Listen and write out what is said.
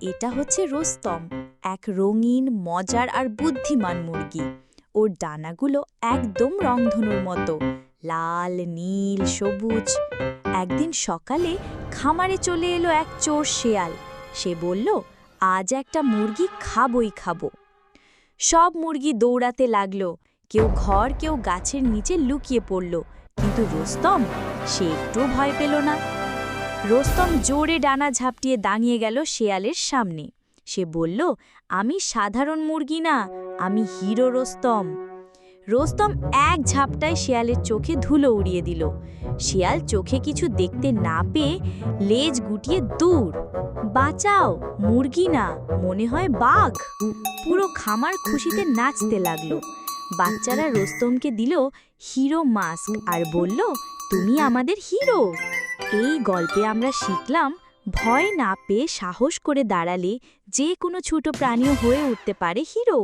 এটা হচ্ছে রোস্তম, এক রঙিন, মজার আর বুদ্ধিমান মুরগি। ওর ডানাগুলো একদম রংধনুর মতো, লাল, নীল, সবুজ। একদিন সকালে খামারে চলে এলো এক চোর শেয়াল। সে বলল, আজ একটা মুরগি খাবই খাব। সব মুরগি দৌড়াতে লাগল। কেউ ঘর, কেউ গাছের নিচে লুকিয়ে পড়ল। কিন্তু রোস্তম, সে একটু ভয় পেল না। রোস্তম জোরে ডানা ঝাপটিয়ে দাঁড়িয়ে গেল শেয়ালের সামনে। সে বলল, আমি সাধারণ মুরগি না, আমি হিরো রোস্তম। রোস্তম এক ঝাপটায় শেয়ালের চোখে ধুলো উড়িয়ে দিল। শিয়াল চোখে কিছু দেখতে না পেয়ে লেজ গুটিয়ে, দূর, বাঁচাও, মুরগি না, মনে হয় বাঘ। পুরো খামার খুশিতে নাচতে লাগল। বাচ্চারা রোস্তমকে দিল হিরো মাস্ক আর বলল, তুমি আমাদের হিরো। এই গল্পে আমরা শিখলাম ভয় না পেয়ে সাহস করে দাঁড়ালে যে কোনো ছোট প্রাণীও হয়ে উঠতে পারে হিরো।